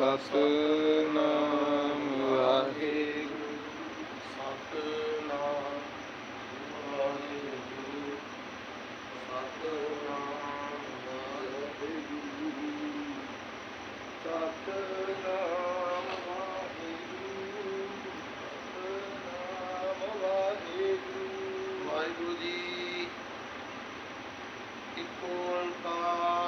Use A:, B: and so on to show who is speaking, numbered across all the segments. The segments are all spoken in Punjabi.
A: ਸਤਨਾਮ ਵਾਹਿਗੁਰੂ
B: ਸਤਨਾਮ ਵਾਹਿਗੁਰੂ ਸਤਨਾਮ ਵਾਹਿਗੁਰੂ ਸਤਨਾਮ ਵਾਹਿਗੁਰੂ ਸਤਨਾਮ ਵਾਹਿਗੁਰੂ ਵਾਹਿਗੁਰੂ ਜੀ ਇੱਕ ਓੰਕਾਰ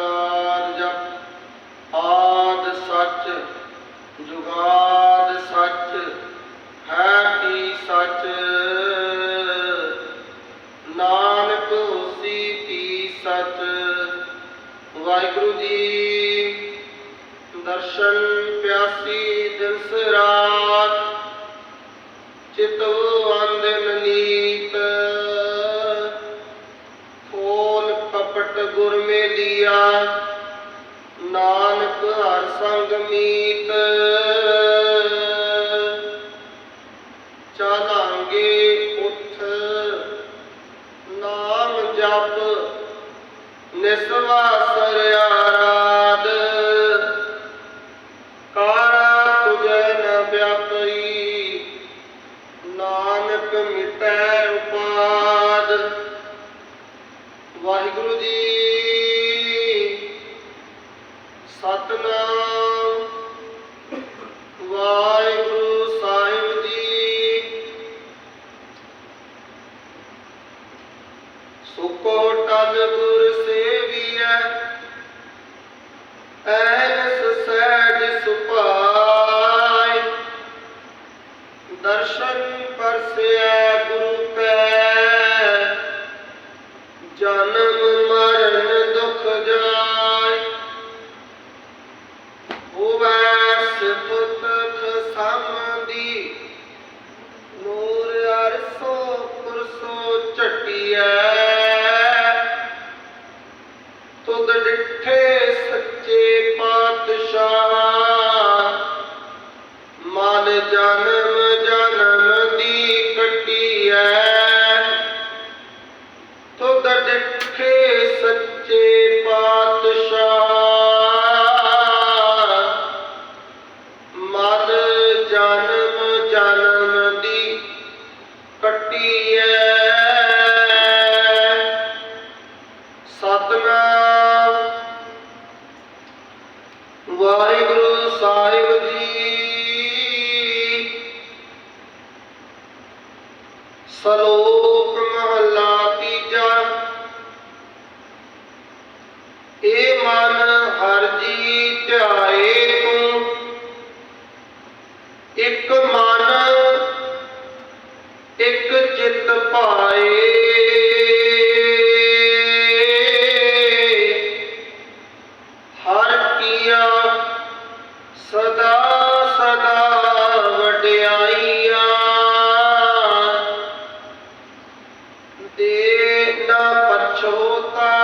B: ਵਾਹਿਗੁਰੂ ਜੀ। ਦਰਸ਼ਨ ਪਿਆਸੀ ਦਿਵਸ ਰਾਤ ਚਿਤਵ ਅੰਦਨ ਨੀਤ। ਫੋਲ ਕਪਟ ਗੁਰ ਮੇ ਨਾਨਕ ਹਰ ਸੰਗ ਮੀਤ। ਚਾਲਾਂਗੇ ਉਠ, ਨਾਮ ਜਪ ਨਿਸਵਾਸਰ ਵਾਹਿਗੁਰੂ ਜੀ। ਸਤਨਾਮ ਵਾਹਿਗੁਰੂ ਸਾਹਿਬ ਜੀ। ਸੁਖੋ ਟਲ ਗੁਰ ਸੇਵੀਐ ਐਨਸ ਝਟਿਐ ਤੁਧ ਡਿਠੇ ਸੱਚੇ ਪਾਤਸ਼ਾਹ, ਮਨ ਜਨਮ ਜਨਮ ਦੀ ਕਟਿਐ ਤੁਧ ਡਿਠੇ ਸੱਚੇ ਪਾਤਸ਼ਾਹ, ਮਨ ਜਨਮ ਜਨਮ falou. होता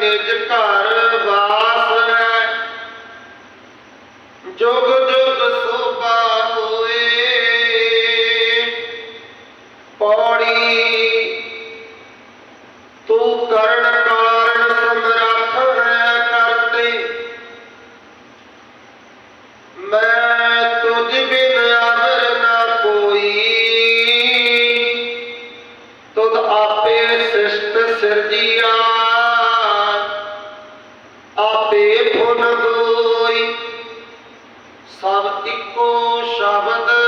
B: ਨਿਜ ਘਰ ਵਾਸ ਹੈ। ਜੁਗ ਜੁਗ ਸੋਭਾ ਹੋਏ। ਪੌੜੀ ਤੂੰ ਕਰਨ ਇੱਕੋ ਸ਼ਬਦ